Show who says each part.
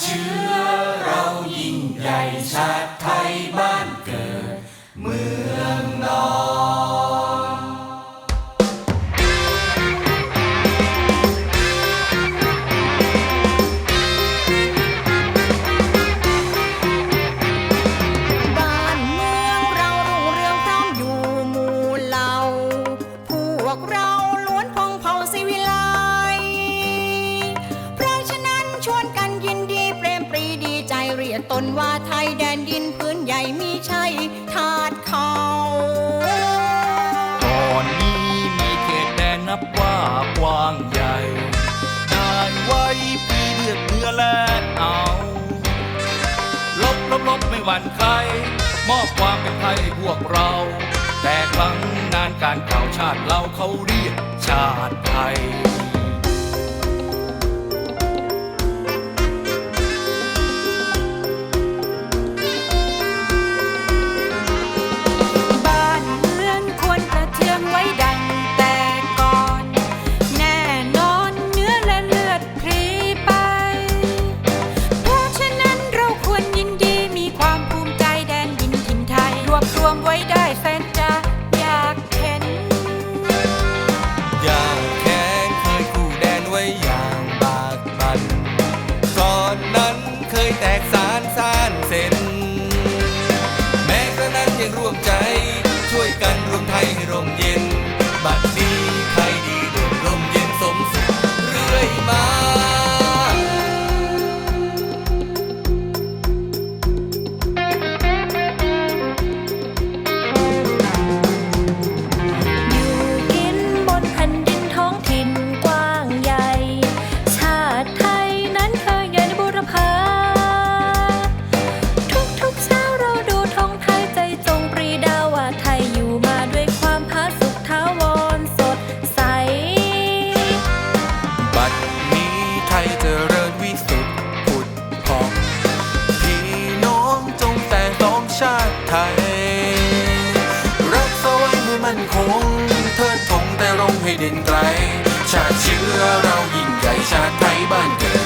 Speaker 1: เชื้อเรายิ่งใหญ่ชาติ ย
Speaker 2: นตนว่าไทยแดนดินพื้นใหญ่มีใช่ทาดเขาก่อนนี้มีเขตแดนนับว่าก
Speaker 1: ว้างใหญ่ได้ไว้พี่เลือดเนื้อแลกเอาลบลบลบไม่หวั่นใคร มอบความเป็นไทยใพวกเรา
Speaker 3: แต่ครั้งนานการเก่าชาติเราเขาเรียกชา
Speaker 1: ติไทย เคยแตกสา ดินไกล ชาติเชื้อเรายิ่งใหญ่ชาติไทยบ้านเกิด